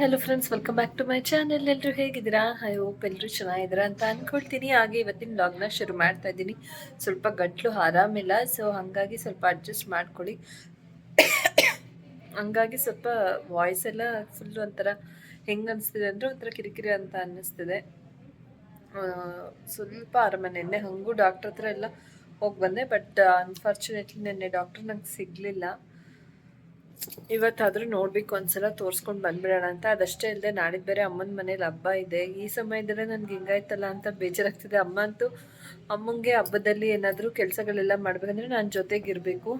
Hello friends welcome back to my channel ಎಲ್ಲರೂ ಹೇಗಿದ್ದೀರಾ? I hope ಎಲ್ಲರೂ ಚೆನ್ನಾಗಿದ್ದೀರಾ ಅಂತ ಅಂದ್ಕೊಳ್ತೀನಿ ಹಾಗೆ ಇವತ್ತಿನ ಲಾಗ್ನ ಶುರು ಮಾಡ್ತಾ ಇದ್ದೀನಿ. ಸ್ವಲ್ಪ ಗಂಟ್ಲು ಆರಾಮಿಲ್ಲ ಸೊ ಹಾಗಾಗಿ ಸ್ವಲ್ಪ ಅಡ್ಜಸ್ಟ್ ಮಾಡ್ಕೊಳ್ಳಿ. ಹಂಗಾಗಿ ಸ್ವಲ್ಪ ವಾಯ್ಸ್ ಎಲ್ಲ ಫುಲ್ ಒಂಥರ ಹೆಂಗೆ ಅನಿಸ್ತಿದೆ ಅಂದರೆ ಒಂಥರ ಕಿರಿಕಿರಿ ಅಂತ ಅನ್ನಿಸ್ತಿದೆ. ಸ್ವಲ್ಪ ಆರಾಮ ನೆನ್ನೆ ಹಂಗೂ ಡಾಕ್ಟ್ರ್ ಹತ್ರ ಎಲ್ಲ ಹೋಗಿ ಬಂದೆ ಬಟ್ ಅನ್ಫಾರ್ಚುನೇಟ್ಲಿ ನಿನ್ನೆ ಡಾಕ್ಟ್ರ್ ನಂಗೆ ಸಿಗಲಿಲ್ಲ. ಇವತ್ತಾದರೂ ನೋಡ್ಬೇಕು, ಒಂದ್ಸಲ ತೋರಿಸ್ಕೊಂಡು ಬಂದ್ಬಿಡೋಣ ಅಂತ. ಅದಷ್ಟೇ ಇಲ್ಲದೆ ನಾಡಿದ್ದು ಬೇರೆ ಅಮ್ಮನ ಮನೇಲಿ ಹಬ್ಬ ಇದೆ. ಈ ಸಮಯದಲ್ಲೇ ನನ್ಗೆ ಹಿಂಗಾಯ್ತಲ್ಲ ಅಂತ ಬೇಜಾರಾಗ್ತಿದೆ. ಅಮ್ಮ ಅಂತೂ ಅಮ್ಮಂಗೆ ಹಬ್ಬದಲ್ಲಿ ಏನಾದರೂ ಕೆಲಸಗಳೆಲ್ಲ ಮಾಡಬೇಕಂದ್ರೆ ನಾನು ಜೊತೆಗಿರಬೇಕು.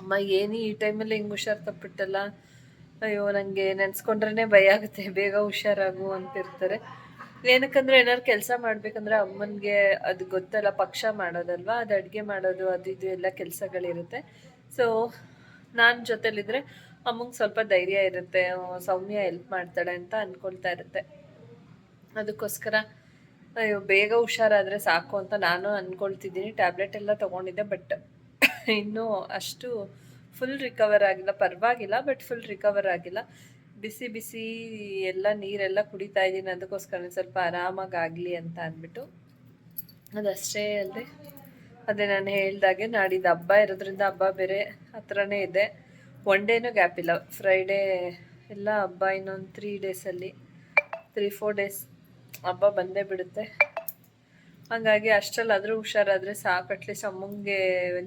ಅಮ್ಮ, ಏನು ಈ ಟೈಮಲ್ಲಿ ಹಿಂಗೆ ಹುಷಾರು ತಪ್ಪಿಟ್ಟಲ್ಲ? ಅಯ್ಯೋ ನನಗೆ ನೆನೆಸ್ಕೊಂಡ್ರೆ ಭಯ ಆಗುತ್ತೆ. ಬೇಗ ಹುಷಾರಾಗು ಅಂತಿರ್ತಾರೆ. ಏನಕ್ಕಂದ್ರೆ ಏನಾದ್ರು ಕೆಲಸ ಮಾಡ್ಬೇಕಂದ್ರೆ ಅಮ್ಮನಿಗೆ ಅದು ಗೊತ್ತಲ್ಲ, ಪಕ್ಷ ಮಾಡೋದಲ್ವಾ? ಅದು ಅಡುಗೆ ಮಾಡೋದು, ಅದು ಇದು ಎಲ್ಲ ಕೆಲಸಗಳಿರುತ್ತೆ. ಸೊ ನಾನು ಜೊತೆಲಿದ್ರೆ ಅಮ್ಮಂಗೆ ಸ್ವಲ್ಪ ಧೈರ್ಯ ಇರುತ್ತೆ ಸೌಮ್ಯ ಹೆಲ್ಪ್ ಮಾಡ್ತಾಳೆ ಅಂತ ಅಂದ್ಕೊಳ್ತಾ ಇರುತ್ತೆ. ಅದಕ್ಕೋಸ್ಕರ, ಅಯ್ಯೋ, ಬೇಗ ಹುಷಾರಾದರೆ ಸಾಕು ಅಂತ ನಾನು ಅಂದ್ಕೊಳ್ತಿದ್ದೀನಿ ಟ್ಯಾಬ್ಲೆಟ್ ಎಲ್ಲ ತೊಗೊಂಡಿದ್ದೆ ಬಟ್ ಇನ್ನೂ ಅಷ್ಟು ಫುಲ್ ರಿಕವರ್ ಆಗಿಲ್ಲ. ಪರವಾಗಿಲ್ಲ ಬಟ್ ಫುಲ್ ರಿಕವರ್ ಆಗಿಲ್ಲ. ಬಿಸಿ ಬಿಸಿ ಎಲ್ಲ ನೀರೆಲ್ಲ ಕುಡಿತಾ ಇದ್ದೀನಿ. ಅದಕ್ಕೋಸ್ಕರ ಸ್ವಲ್ಪ ಆರಾಮಾಗಿ ಆಗಲಿ ಅಂತ ಅಂದ್ಬಿಟ್ಟು ಅದಷ್ಟೇ ಅಲ್ಲದೆ ಅದೇ ನಾನು ಹೇಳ್ದಾಗೆ ನಾಡಿದ್ದು ಹಬ್ಬ, ಇರೋದ್ರಿಂದ ಹಬ್ಬ ಬೇರೆ ಹತ್ರನೇ ಇದೆ. ಒನ್ ಡೇನೂ ಗ್ಯಾಪ್ ಇಲ್ಲ. ಫ್ರೈಡೇ ಎಲ್ಲ ಹಬ್ಬ ಇನ್ನೊಂದು ತ್ರೀ ಡೇಸಲ್ಲಿ ತ್ರೀ ಫೋರ್ ಡೇಸ್ ಹಬ್ಬ ಬಂದೇ ಬಿಡುತ್ತೆ. ಹಾಗಾಗಿ ಅಷ್ಟರಲ್ಲಾದರೂ ಹುಷಾರಾದರೆ ಸಾಕು. ಅಟ್ಲೀಸ್ಟ್ ಅಮ್ಮಂಗೆ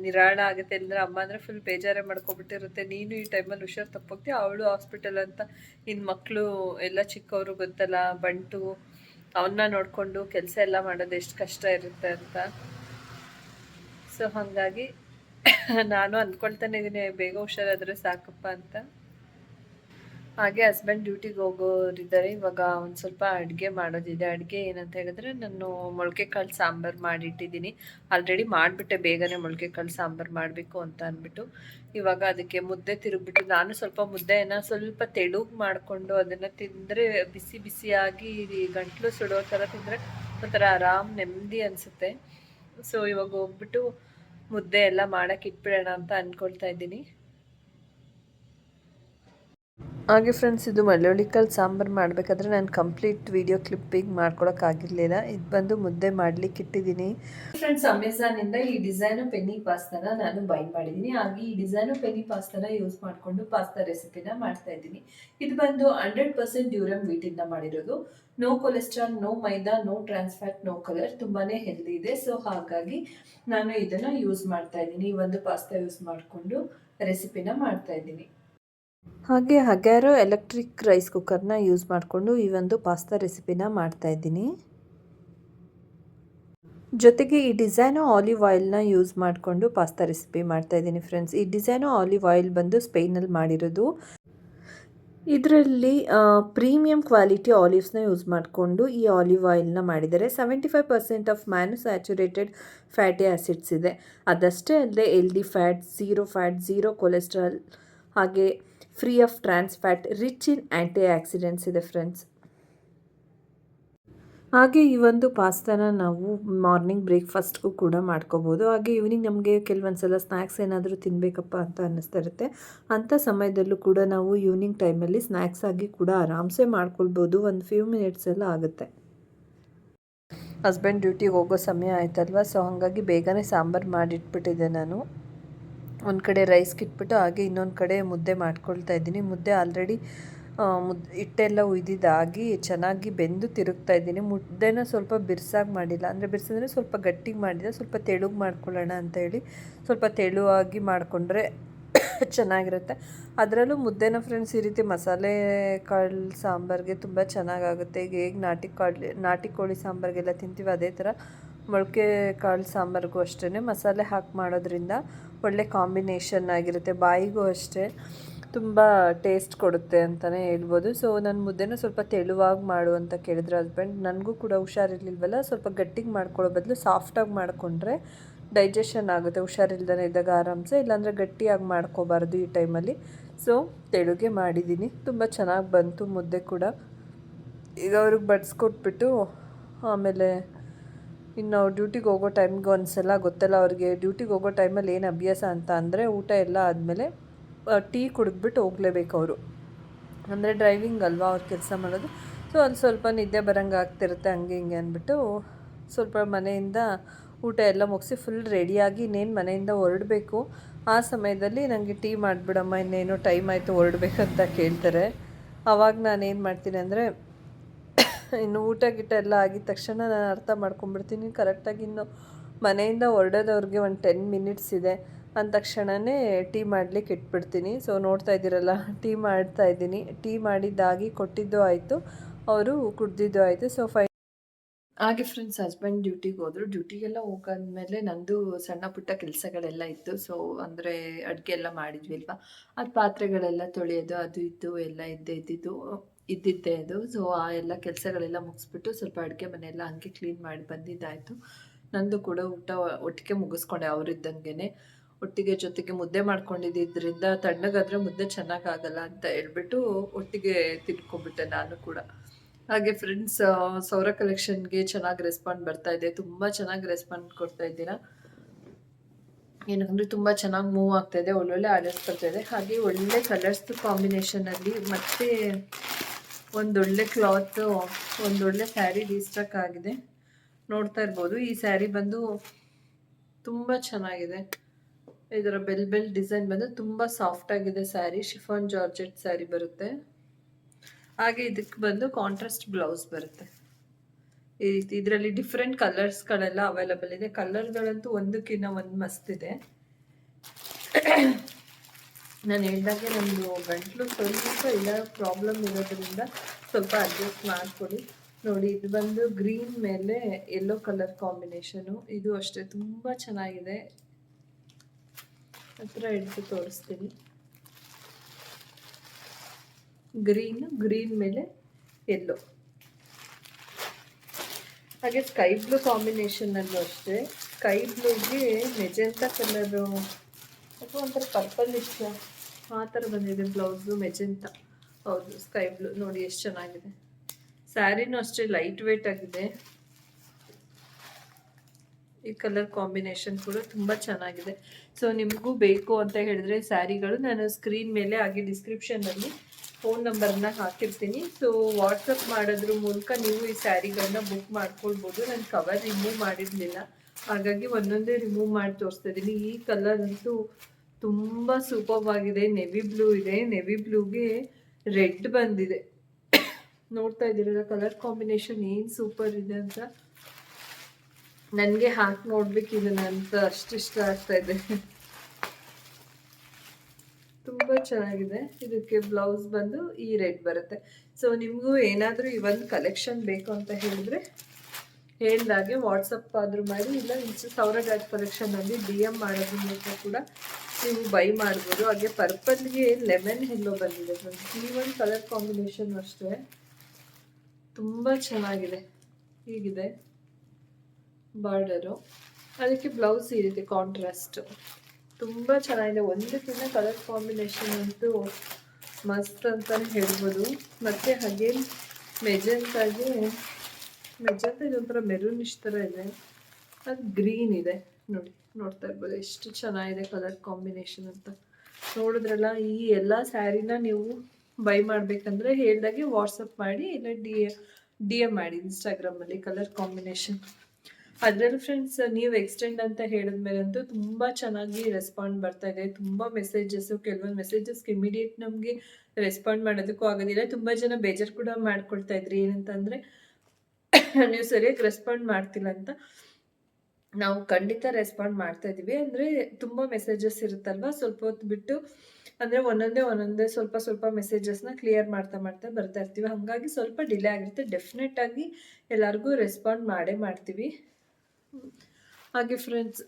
ನಿರಾಳ ಆಗುತ್ತೆ. ಅಂದರೆ ಅಮ್ಮ ಅಂದರೆ ಫುಲ್ ಬೇಜಾರೇ ಮಾಡ್ಕೊಬಿಟ್ಟಿರುತ್ತೆ. ನೀನು ಈ ಟೈಮಲ್ಲಿ ಹುಷಾರು ತಪ್ಪೋಗ್ತೀವಿ ಅವಳು ಹಾಸ್ಪಿಟಲ್ ಅಂತ ಇನ್ನು ಮಕ್ಕಳು ಎಲ್ಲ ಚಿಕ್ಕವರು ಗೊತ್ತಲ್ಲ, ಬಂಟು ಅವನ್ನ ನೋಡಿಕೊಂಡು ಕೆಲಸ ಎಲ್ಲ ಮಾಡೋದು ಎಷ್ಟು ಕಷ್ಟ ಇರುತ್ತೆ ಅಂತ. ಸೊ ಹಾಗಾಗಿ ನಾನು ಅಂದ್ಕೊಳ್ತಾನೆ ಇದ್ದೀನಿ ಬೇಗ ಹುಷಾರಾದರೆ ಸಾಕಪ್ಪ ಅಂತ. ಹಾಗೆ ಹಸ್ಬೆಂಡ್ ಡ್ಯೂಟಿಗೆ ಹೋಗೋರಿದ್ದಾರೆ, ಇವಾಗ ಒಂದು ಸ್ವಲ್ಪ ಅಡುಗೆ ಮಾಡೋದಿದೆ. ಅಡುಗೆ ಏನಂತ ಹೇಳಿದ್ರೆ ನಾನು ಮೊಳಕೆ ಕಾಳು ಸಾಂಬಾರು ಮಾಡಿಟ್ಟಿದ್ದೀನಿ. ಆಲ್ರೆಡಿ ಮಾಡಿಬಿಟ್ಟೆ, ಬೇಗನೆ ಮೊಳಕೆ ಕಾಳು ಸಾಂಬಾರು ಮಾಡಬೇಕು ಅಂತ ಅಂದ್ಬಿಟ್ಟು. ಇವಾಗ ಅದಕ್ಕೆ ಮುದ್ದೆ ತಿರುಗ್ಬಿಟ್ಟು, ನಾನು ಸ್ವಲ್ಪ ಮುದ್ದೆಯನ್ನು ಸ್ವಲ್ಪ ತೆಳುಗೆ ಮಾಡಿಕೊಂಡು ಅದನ್ನು ತಿಂದರೆ ಬಿಸಿ ಬಿಸಿಯಾಗಿ ಗಂಟ್ಲು ಸುಡೋ ಥರ ತಿಂದರೆ ಒಂಥರ ಆರಾಮ್ ನೆಮ್ಮದಿ ಅನಿಸುತ್ತೆ. ಸೊ ಇವಾಗ ಹೋಗ್ಬಿಟ್ಟು ಮುದ್ದೆ ಎಲ್ಲ ಮಾಡಕ್ಕೆ ಇಟ್ಬಿಡೋಣ ಅಂತ ಅಂದ್ಕೊಳ್ತಾ ಇದ್ದೀನಿ. ಹಾಗೆ ಫ್ರೆಂಡ್ಸ್ ಇದು ಮಳ್ಳೊಳ್ಳಿ ಕಾಳು ಸಾಂಬಾರು ಮಾಡಬೇಕಾದ್ರೆ ನಾನು ಕಂಪ್ಲೀಟ್ ವಿಡಿಯೋ ಕ್ಲಿಪ್ಪಿಂಗ್ ಮಾಡ್ಕೊಳಕ್ಕಾಗಿರ್ಲಿಲ್ಲ. ಇದು ಬಂದು ಮುದ್ದೆ ಮಾಡ್ಲಿಕ್ಕೆ ಇಟ್ಟಿದ್ದೀನಿ. ಫ್ರೆಂಡ್ಸ್ ಅಮೆಝಾನಿಂದ ಈ ಡಿಸೈನು ಪೆನ್ನಿ ಪಾಸ್ತಾನ ನಾನು ಬೈ ಮಾಡಿದ್ದೀನಿ. ಹಾಗೆ ಈ ಡಿಸೈನು ಪೆನ್ನಿ ಪಾಸ್ತಾನ ಯೂಸ್ ಮಾಡಿಕೊಂಡು ಪಾಸ್ತಾ ರೆಸಿಪಿನ ಮಾಡ್ತಾ ಇದ್ದೀನಿ. ಇದು ಬಂದು ಹಂಡ್ರೆಡ್ ಪರ್ಸೆಂಟ್ ಡ್ಯೂರಮ್ ವೀಟಿಂದ ಮಾಡಿರೋದು. No cholesterol no maida no trans fat no colour ತುಂಬಾನೇ ಹೆಲ್ದಿ ಇದೆ. ಸೊ ಹಾಗಾಗಿ ನಾನು ಇದನ್ನು ಯೂಸ್ ಮಾಡ್ತಾ ಇದ್ದೀನಿ. ಈ ಒಂದು ಪಾಸ್ತಾ ಯೂಸ್ ಮಾಡಿಕೊಂಡು ರೆಸಿಪಿನ ಮಾಡ್ತಾ ಇದ್ದೀನಿ. ಹಾಗೆ ಹಗ್ಯಾರೋ ಎಲೆಕ್ಟ್ರಿಕ್ ರೈಸ್ ಕುಕ್ಕರ್ನ ಯೂಸ್ ಮಾಡಿಕೊಂಡು ಈ ಒಂದು ಪಾಸ್ತಾ ರೆಸಿಪಿನ ಮಾಡ್ತಾ ಇದ್ದೀನಿ. ಜೊತೆಗೆ ಈ ಡಿಸೈನು ಆಲಿವ್ ಆಯಿಲ್ನ ಯೂಸ್ ಮಾಡಿಕೊಂಡು ಪಾಸ್ತಾ ರೆಸಿಪಿ ಮಾಡ್ತಾ ಇದ್ದೀನಿ ಫ್ರೆಂಡ್ಸ್. ಈ ಡಿಸೈನು ಆಲಿವ್ ಆಯಿಲ್ ಬಂದು ಸ್ಪೇನಲ್ಲಿ ಮಾಡಿರೋದು. ಇದರಲ್ಲಿ ಪ್ರೀಮಿಯಂ ಕ್ವಾಲಿಟಿ ಆಲಿವ್ಸ್ನ ಯೂಸ್ ಮಾಡಿಕೊಂಡು ಈ ಆಲಿವ್ ಆಯಿಲ್ನ ಮಾಡಿದ್ದಾರೆ. Seventy five percent of monounsaturated fatty acids ಇದೆ. ಅದಷ್ಟೇ ಅಲ್ಲದೆ healthy fat, zero fat, zero cholesterol ಹಾಗೆ free of trans fat rich in antioxidants ಇದೆ ಫ್ರೆಂಡ್ಸ್ ಹಾಗೆ ಈ ಒಂದು ಪಾಸ್ತಾನ ನಾವು ಮಾರ್ನಿಂಗ್ ಬ್ರೇಕ್ಫಾಸ್ಟ್ಗೂ ಕೂಡ ಮಾಡ್ಕೋಬೋದು. ಹಾಗೆ ಈವ್ನಿಂಗ್ ನಮಗೆ ಕೆಲವೊಂದು ಸಲ ಸ್ನ್ಯಾಕ್ಸ್ ಏನಾದರೂ ತಿನ್ನಬೇಕಪ್ಪ ಅಂತ ಅನ್ನಿಸ್ತಾ ಇರುತ್ತೆ. ಅಂಥ ಸಮಯದಲ್ಲೂ ಕೂಡ ನಾವು ಈವ್ನಿಂಗ್ ಟೈಮಲ್ಲಿ ಸ್ನ್ಯಾಕ್ಸ್ ಆಗಿ ಕೂಡ ಆರಾಮ್ಸೆ ಮಾಡ್ಕೊಳ್ಬೋದು. ಒಂದು ಫ್ಯೂ ಮಿನಿಟ್ಸ್ ಎಲ್ಲ ಆಗುತ್ತೆ. ಹಸ್ಬೆಂಡ್ ಡ್ಯೂಟಿಗೆ ಹೋಗೋ ಸಮಯ ಆಯ್ತಲ್ವ? ಸೊ ಹಾಗಾಗಿ ಬೇಗನೆ ಸಾಂಬಾರು ಮಾಡಿಟ್ಬಿಟ್ಟಿದ್ದೆ ನಾನು. ಒಂದು ಕಡೆ ರೈಸ್ಗೆ ಇಟ್ಬಿಟ್ಟು ಹಾಗೆ ಇನ್ನೊಂದು ಕಡೆ ಮುದ್ದೆ ಮಾಡ್ಕೊಳ್ತಾ ಇದ್ದೀನಿ. ಮುದ್ದೆ ಆಲ್ರೆಡಿ ಮುದ್ದೆ ಹಿಟ್ಟೆಲ್ಲ ಉಯ್ದಿದ್ದಾಗಿ ಚೆನ್ನಾಗಿ ಬೆಂದು ತಿರುಗ್ತಾ ಇದ್ದೀನಿ. ಮುದ್ದೆನ ಸ್ವಲ್ಪ ಬಿರ್ಸಾಗಿ ಮಾಡಿಲ್ಲ. ಅಂದರೆ ಬಿರ್ಸಂದರೆ ಸ್ವಲ್ಪ ಗಟ್ಟಿಗೆ ಮಾಡಿಲ್ಲ. ಸ್ವಲ್ಪ ತೆಳುಗೆ ಮಾಡ್ಕೊಳ್ಳೋಣ ಅಂತ ಹೇಳಿ ಸ್ವಲ್ಪ ತೆಳುವಾಗಿ ಮಾಡಿಕೊಂಡ್ರೆ ಚೆನ್ನಾಗಿರುತ್ತೆ. ಅದರಲ್ಲೂ ಮುದ್ದೆನ ಫ್ರೆಂಡ್ಸ್ ಈ ರೀತಿ ಮಸಾಲೆ ಕಾಳು ಸಾಂಬಾರಿಗೆ ತುಂಬ ಚೆನ್ನಾಗಾಗುತ್ತೆ ಈಗ ಹೇಗೆ ನಾಟಿ ಕಾಳು, ನಾಟಿ ಕೋಳಿ ಸಾಂಬಾರಿಗೆಲ್ಲ ತಿಂತೀವಿ ಅದೇ ಥರ ಮೊಳಕೆ ಕಾಳು ಸಾಂಬಾರಿಗೂ ಅಷ್ಟೇ ಮಸಾಲೆ ಹಾಕಿ ಮಾಡೋದ್ರಿಂದ ಒಳ್ಳೆ ಕಾಂಬಿನೇಷನ್ ಆಗಿರುತ್ತೆ. ಬಾಯಿಗೂ ಅಷ್ಟೇ ತುಂಬ ಟೇಸ್ಟ್ ಕೊಡುತ್ತೆ ಅಂತಲೇ ಹೇಳ್ಬೋದು. ಸೊ, ನನ್ನ ಮುದ್ದೆನ ಸ್ವಲ್ಪ ತೆಳುವಾಗಿ ಮಾಡು ಅಂತ ಕೇಳಿದ್ರು ಹಸ್ಬೆಂಡ್. ನನಗೂ ಕೂಡ ಹುಷಾರಿರ್ಲಿಲ್ವಲ್ಲ? ಸ್ವಲ್ಪ ಗಟ್ಟಿಗೆ ಮಾಡ್ಕೊಳ್ಳೋ ಬದಲು ಸಾಫ್ಟಾಗಿ ಮಾಡಿಕೊಂಡ್ರೆ ಡೈಜೆಷನ್ ಆಗುತ್ತೆ. ಹುಷಾರಿಲ್ದೇ ಇದ್ದಾಗ ಆರಾಮ್ಸೆ. ಇಲ್ಲಾಂದರೆ ಗಟ್ಟಿಯಾಗಿ ಮಾಡ್ಕೋಬಾರ್ದು ಈ ಟೈಮಲ್ಲಿ. ಸೊ, ತೆಳುಗೆ ಮಾಡಿದ್ದೀನಿ. ತುಂಬ ಚೆನ್ನಾಗಿ ಬಂತು ಮುದ್ದೆ ಕೂಡ. ಈಗ ಅವ್ರಿಗೆ ಬಡಿಸ್ಕೊಟ್ಬಿಟ್ಟು ಆಮೇಲೆ ಇನ್ನು ಡ್ಯೂಟಿಗೆ ಹೋಗೋ ಟೈಮ್ಗೆ ಒಂದು ಸಲ ಗೊತ್ತಲ್ಲ ಅವ್ರಿಗೆ ಡ್ಯೂಟಿಗೆ ಹೋಗೋ ಟೈಮಲ್ಲಿ ಏನು ಅಭ್ಯಾಸ ಅಂತ ಅಂದರೆ ಊಟ ಎಲ್ಲ ಆದಮೇಲೆ ಟೀ ಕುಡಿದ್ಬಿಟ್ಟು ಹೋಗಲೇಬೇಕು ಅವರು. ಅಂದರೆ ಡ್ರೈವಿಂಗ್ ಅಲ್ವಾ ಅವ್ರು ಕೆಲಸ ಮಾಡೋದು. ಸೊ ಅಲ್ಲಿ ಸ್ವಲ್ಪ ನಿದ್ದೆ ಬರೋಂಗೆ ಆಗ್ತಿರುತ್ತೆ, ಹಂಗೆ ಹಿಂಗೆ ಅಂದ್ಬಿಟ್ಟು ಸ್ವಲ್ಪ ಮನೆಯಿಂದ ಊಟ ಎಲ್ಲ ಮುಗಿಸಿ ಫುಲ್ ರೆಡಿಯಾಗಿ ಇನ್ನೇನು ಮನೆಯಿಂದ ಹೊರಡಬೇಕು. ಆ ಸಮಯದಲ್ಲಿ ನನಗೆ ಟೀ ಮಾಡಿಬಿಡಮ್ಮ, ಇನ್ನೇನು ಟೈಮ್ ಆಯಿತು ಹೊರಡ್ಬೇಕಂತ ಕೇಳ್ತಾರೆ. ಆವಾಗ ನಾನು ಏನು ಮಾಡ್ತೀನಿ ಅಂದರೆ ಇನ್ನು ಊಟ ಗಿಟ ಎಲ್ಲ ಆಗಿದ ತಕ್ಷಣ ನಾನು ಅರ್ಥ ಮಾಡ್ಕೊಂಬಿಡ್ತೀನಿ ಕರೆಕ್ಟಾಗಿ ಇನ್ನು ಮನೆಯಿಂದ ಹೊರಡೋದವ್ರಿಗೆ ಒಂದು ಟೆನ್ ಮಿನಿಟ್ಸ್ ಇದೆ. ಅಂದ ತಕ್ಷಣವೇ ಟೀ ಮಾಡಲಿಕ್ಕೆ ಇಟ್ಬಿಡ್ತೀನಿ. ಸೊ ನೋಡ್ತಾ ಇದ್ದೀರಲ್ಲ, ಟೀ ಮಾಡ್ತಾ ಇದ್ದೀನಿ. ಟೀ ಮಾಡಿದ್ದಾಗಿ ಕೊಟ್ಟಿದ್ದು ಆಯಿತು. ಅವರು ಕುಡ್ದಿದ್ದು ಆಯಿತು. ಸೊ ಫೈ ಹಾಗೆ ಫ್ರೆಂಡ್ಸ್ ಹಸ್ಬೆಂಡ್ ಡ್ಯೂಟಿಗೆ ಹೋದರು. ಡ್ಯೂಟಿಗೆಲ್ಲ ಹೋಗಾದ್ಮೇಲೆ ನಂದು ಸಣ್ಣ ಪುಟ್ಟ ಕೆಲಸಗಳೆಲ್ಲ ಇತ್ತು. ಸೊ ಅಂದರೆ ಅಡುಗೆ ಎಲ್ಲ ಮಾಡಿದ್ವಿ ಅಲ್ವಾ? ಅದು ಪಾತ್ರೆಗಳೆಲ್ಲ ತೊಳೆಯೋದು, ಅದು ಇದು ಎಲ್ಲ ಇದ್ದೇ ಇದ್ದಿದ್ದು. ಇದ್ದಿದ್ದೆ ಅದು ಸೊ ಆ ಎಲ್ಲ ಕೆಲಸಗಳೆಲ್ಲ ಮುಗಿಸ್ಬಿಟ್ಟು ಸ್ವಲ್ಪ ಅಡುಗೆ ಮನೆಯೆಲ್ಲ ಹಂಗೆ ಕ್ಲೀನ್ ಮಾಡಿ ಬಂದಿದ್ದಾಯಿತು. ನಂದು ಕೂಡ ಊಟ ಒಟ್ಟಿಗೆ ಮುಗಿಸ್ಕೊಂಡೆ ಅವರಿದ್ದಂಗೆ ಒಟ್ಟಿಗೆ ಜೊತೆಗೆ ಮುದ್ದೆ ಮಾಡ್ಕೊಂಡಿದ್ದರಿಂದ ತಣ್ಣಗಾದರೆ ಮುದ್ದೆ ಚೆನ್ನಾಗಾಗಲ್ಲ ಅಂತ ಹೇಳ್ಬಿಟ್ಟು ಒಟ್ಟಿಗೆ ತಿನ್ಕೊಂಡ್ಬಿಟ್ಟೆ ನಾನು ಕೂಡ. ಹಾಗೆ ಫ್ರೆಂಡ್ಸ್ ಸೌರ ಕಲೆಕ್ಷನ್ಗೆ ಚೆನ್ನಾಗಿ ರೆಸ್ಪಾಂಡ್ ಬರ್ತಾ ಇದೆ. ತುಂಬ ಚೆನ್ನಾಗಿ ರೆಸ್ಪಾಂಡ್ ಕೊಡ್ತಾ ಇದ್ದೀರಾ? ಏನಂದ್ರೆ ತುಂಬ ಚೆನ್ನಾಗಿ ಮೂವ್ ಆಗ್ತಾ ಇದೆ. ಒಳ್ಳೊಳ್ಳೆ ಆರ್ಡರ್ಸ್ ಇದೆ. ಹಾಗೆ ಒಳ್ಳೆ ಕಲರ್ಸ್ ಕಾಂಬಿನೇಷನಲ್ಲಿ ಮತ್ತೆ ಒಂದೊಳ್ಳೆ ಕ್ಲಾತ್ ಒಂದೊಳ್ಳೆ ಸ್ಯಾರಿ ಡಿಸ್ಟ್ರಕ್ ಆಗಿದೆ. ನೋಡ್ತಾ ಇರ್ಬೋದು, ಈ ಸ್ಯಾರಿ ಬಂದು ತುಂಬ ಚೆನ್ನಾಗಿದೆ. ಇದರ ಬೆಲ್ ಬೆಲ್ ಡಿಸೈನ್ ಬಂದು ತುಂಬ ಸಾಫ್ಟ್ ಆಗಿದೆ ಸ್ಯಾರಿ ಶಿಫಾನ್ ಜಾರ್ಜೆಟ್ ಸ್ಯಾರಿ ಬರುತ್ತೆ. ಹಾಗೆ ಇದಕ್ಕೆ ಬಂದು ಕಾಂಟ್ರಾಸ್ಟ್ ಬ್ಲೌಸ್ ಬರುತ್ತೆ. ಈ ಇದರಲ್ಲಿ ಡಿಫ್ರೆಂಟ್ ಕಲರ್ಸ್ಗಳೆಲ್ಲ ಅವೈಲಬಲ್ ಇದೆ. ಕಲರ್ಗಳಂತೂ ಒಂದಕ್ಕಿಂತ ಒಂದು ಮಸ್ತ್ ಇದೆ. ನಾನು ಹೇಳ್ದಾಗೆ ನಮ್ಮದು ಗಂಟಲು ಸ್ವಲ್ಪ ಇಲ್ಲ ಪ್ರಾಬ್ಲಮ್ ಇರೋದ್ರಿಂದ ಸ್ವಲ್ಪ ಅಡ್ಜಸ್ಟ್ ಮಾಡ್ಕೊಳ್ಳಿ. ನೋಡಿ, ಇದು ಬಂದು ಗ್ರೀನ್ ಮೇಲೆ ಯೆಲ್ಲೋ ಕಲರ್ ಕಾಂಬಿನೇಷನು ಇದು ಅಷ್ಟೇ, ತುಂಬ ಚೆನ್ನಾಗಿದೆ. ಹತ್ರ ಹಿಡಿದು ತೋರಿಸ್ತೀನಿ. ಗ್ರೀನು ಗ್ರೀನ್ ಮೇಲೆ ಎಲ್ಲೋ ಹಾಗೆ ಸ್ಕೈ ಬ್ಲೂ ಕಾಂಬಿನೇಷನಲ್ಲೂ ಅಷ್ಟೇ. ಸ್ಕೈ ಬ್ಲೂಗೆ ಮೆಜೆಂಟಾ ಕಲರು ಅಥವಾ ಒಂಥರ ಪರ್ಪಲ್ ಇಷ್ಟ ಆ ಥರ ಬಂದಿದೆ ಬ್ಲೌಸು ಮೆಜೆಂತ ಹೌದು, ಸ್ಕೈ ಬ್ಲೂ. ನೋಡಿ, ಎಷ್ಟು ಚೆನ್ನಾಗಿದೆ. ಸ್ಯಾರಿನೂ ಅಷ್ಟೇ ಲೈಟ್ ವೇಟ್ ಆಗಿದೆ. ಈ ಕಲರ್ ಕಾಂಬಿನೇಷನ್ ಕೂಡ ತುಂಬ ಚೆನ್ನಾಗಿದೆ. ಸೊ, ನಿಮಗೂ ಬೇಕು ಅಂತ ಹೇಳಿದ್ರೆ ಸ್ಯಾರಿಗಳು ನಾನು ಸ್ಕ್ರೀನ್ ಮೇಲೆ ಹಾಗೆ ಡಿಸ್ಕ್ರಿಪ್ಷನಲ್ಲಿ ಫೋನ್ ನಂಬರ್ನ ಹಾಕಿರ್ತೀನಿ. ಸೊ ವಾಟ್ಸಪ್ ಮಾಡೋದ್ರ ಮೂಲಕ ನೀವು ಈ ಸ್ಯಾರಿಗಳನ್ನ ಬುಕ್ ಮಾಡ್ಕೊಳ್ಬೋದು. ನಾನು ಕವರ್ ರಿಮೂವ್ ಮಾಡಿರಲಿಲ್ಲ. ಹಾಗಾಗಿ ಒಂದೊಂದೇ ರಿಮೂವ್ ಮಾಡಿ ತೋರಿಸ್ತಾ ಇದ್ದೀನಿ. ಈ ಕಲರ್ ಅಂತೂ ತುಂಬ ಸೂಪರ್ ಆಗಿದೆ. ನೆವಿ ಬ್ಲೂ ಇದೆ. ನೆವಿ ಬ್ಲೂಗೆ ರೆಡ್ ಬಂದಿದೆ. ನೋಡ್ತಾ ಇದ್ದೀರಲ್ಲ ಕಲರ್ ಕಾಂಬಿನೇಷನ್ ಏನು ಸೂಪರ್ ಇದೆ ಅಂತ. ನನಗೆ ಹಾಕಿ ನೋಡ್ಬೇಕು ಇದನ್ನ ಅಂತ ಅಷ್ಟು ಇಷ್ಟ ಆಗ್ತಾ ಇದೆ. ತುಂಬ ಚೆನ್ನಾಗಿದೆ. ಇದಕ್ಕೆ ಬ್ಲೌಸ್ ಬಂದು ಈ ರೆಡ್ ಬರುತ್ತೆ. ಸೊ ನಿಮಗೂ ಏನಾದರೂ ಈ ಒಂದು ಕಲೆಕ್ಷನ್ ಬೇಕು ಅಂತ ಹೇಳಿದ್ರೆ ಹೇಳ್ದಾಗೆ ವಾಟ್ಸಪ್ ಆದರೂ ಮಾಡಿ, ಇಲ್ಲ ಇನ್ಸ್ಟ ಸೌರ ಕಲೆಕ್ಷನಲ್ಲಿ ಡಿ ಎಂ ಮಾಡೋದ್ರ ಮೂಲಕ ಕೂಡ ನೀವು ಬೈ ಮಾಡ್ಬೋದು. ಹಾಗೆ ಪರ್ಪಲ್ಗೆ ಲೆಮನ್ ಹೆಲ್ಲೋ ಬಂದಿದೆ. ಈ ಒಂದು ಕಲರ್ ಕಾಂಬಿನೇಷನ್ ಅಷ್ಟೇ. ತುಂಬ ಚೆನ್ನಾಗಿದೆ. ಹೀಗಿದೆ ಬಾರ್ಡರು ಅದಕ್ಕೆ ಬ್ಲೌಸ್ ಈ ರೀತಿ ಕಾಂಟ್ರಾಸ್ಟ್ ತುಂಬ ಚೆನ್ನಾಗಿದೆ. ಒಂದಕ್ಕಿಂತ ಕಲರ್ ಕಾಂಬಿನೇಷನ್ ಅಂತೂ ಮಸ್ತ್ ಅಂತಲೇ ಹೇಳ್ಬೋದು. ಮತ್ತು ಹಾಗೆ ಮೆಜೆಂಟಾಗಿ ಮೆಜೆಂಟ ಇದೊಂಥರ ಮೆರೂನಿಶ್ ಥರ ಇದೆ. ಅದು ಗ್ರೀನ್ ಇದೆ. ನೋಡಿ, ನೋಡ್ತಾ ಇರ್ಬೋದು. ಎಷ್ಟು ಚೆನ್ನಾಗಿದೆ ಕಲರ್ ಕಾಂಬಿನೇಷನ್ ಅಂತ. ನೋಡಿದ್ರಲ್ಲ, ಈ ಎಲ್ಲ ಸ್ಯಾರಿನ ನೀವು ಬೈ ಮಾಡಬೇಕಂದ್ರೆ ಹೇಳ್ದಾಗೆ ವಾಟ್ಸಪ್ ಮಾಡಿ, ಇಲ್ಲ ಡಿ ಡಿ ಎಂ ಮಾಡಿ ಇನ್ಸ್ಟಾಗ್ರಾಮಲ್ಲಿ ಕಲರ್ ಕಾಂಬಿನೇಷನ್ ಅದರಲ್ಲಿ ಫ್ರೆಂಡ್ಸ್ ನೀವು ಎಕ್ಸ್ಟೆಂಡ್ ಅಂತ ಹೇಳಿದ್ಮೇಲಂತೂ ತುಂಬ ಚೆನ್ನಾಗಿ ರೆಸ್ಪಾಂಡ್ ಬರ್ತಾ ಇದೆ. ತುಂಬ ಮೆಸೇಜಸ್ಸು ಕೆಲವೊಂದು ಮೆಸೇಜಸ್ಗೆ ಇಮಿಡಿಯೇಟ್ ನಮಗೆ ರೆಸ್ಪಾಂಡ್ ಮಾಡೋದಕ್ಕೂ ಆಗೋದಿಲ್ಲ. ತುಂಬ ಜನ ಬೇಜಾರು ಕೂಡ ಮಾಡ್ಕೊಳ್ತಾ ಇದ್ರಿ ಏನಂತಂದರೆ, ನೀವು ಸರಿಯಾಗಿ ರೆಸ್ಪಾಂಡ್ ಮಾಡ್ತಿಲ್ಲ ಅಂತ. ನಾವು ಖಂಡಿತ ರೆಸ್ಪಾಂಡ್ ಮಾಡ್ತಾ ಇದೀವಿ ಅಂದರೆ ತುಂಬ ಮೆಸೇಜಸ್ ಇರುತ್ತಲ್ವ? ಸ್ವಲ್ಪ ಹೊತ್ತು ಬಿಟ್ಟು ಅಂದರೆ ಒಂದೊಂದೇ ಒಂದೊಂದೇ ಸ್ವಲ್ಪ ಸ್ವಲ್ಪ ಮೆಸೇಜಸ್ನ ಕ್ಲಿಯರ್ ಮಾಡ್ತಾ ಮಾಡ್ತಾ ಬರ್ತಾ ಇರ್ತೀವಿ. ಹಾಗಾಗಿ ಸ್ವಲ್ಪ ಡಿಲೇ ಆಗಿರುತ್ತೆ. ಡೆಫಿನೆಟ್ ಆಗಿ ಎಲ್ಲರಿಗೂ ರೆಸ್ಪಾಂಡ್ ಮಾಡೇ ಮಾಡ್ತೀವಿ. ಹಾಗೆ ಫ್ರೆಂಡ್ಸ್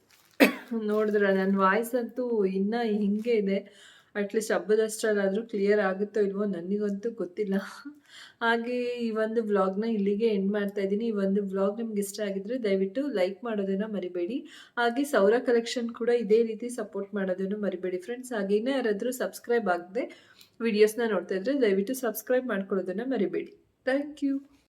ನೋಡಿದ್ರೆ ನನ್ನ ವಾಯ್ಸ್ ಅಂತೂ ಇನ್ನೂ ಹಿಂಗೆ ಇದೆ. ಅಟ್ಲೀಸ್ಟ್ ಹಬ್ಬದಷ್ಟರಲ್ಲಾದರೂ ಕ್ಲಿಯರ್ ಆಗುತ್ತೋ ಇಲ್ವೋ ನನಗಂತೂ ಗೊತ್ತಿಲ್ಲ. ಹಾಗೆ ಈ ಒಂದು ವ್ಲಾಗ್ನ ಇಲ್ಲಿಗೆ ಎಂಡ್ ಮಾಡ್ತಾ ಇದ್ದೀನಿ. ಈ ಒಂದು ವ್ಲಾಗ್ ನಿಮ್ಗೆ ಇಷ್ಟ ಆಗಿದ್ರೆ ದಯವಿಟ್ಟು ಲೈಕ್ ಮಾಡೋದನ್ನು ಮರಿಬೇಡಿ. ಹಾಗೆ ಸೌರ ಕಲೆಕ್ಷನ್ ಕೂಡ ಇದೇ ರೀತಿ ಸಪೋರ್ಟ್ ಮಾಡೋದನ್ನು ಮರಿಬೇಡಿ ಫ್ರೆಂಡ್ಸ್ ಹಾಗೇನೇ ಯಾರಾದರೂ ಸಬ್ಸ್ಕ್ರೈಬ್ ಆಗದೆ ವಿಡಿಯೋಸ್ನ ನೋಡ್ತಾ ಇದ್ರೆ ದಯವಿಟ್ಟು ಸಬ್ಸ್ಕ್ರೈಬ್ ಮಾಡ್ಕೊಳ್ಳೋದನ್ನು ಮರಿಬೇಡಿ. Thank you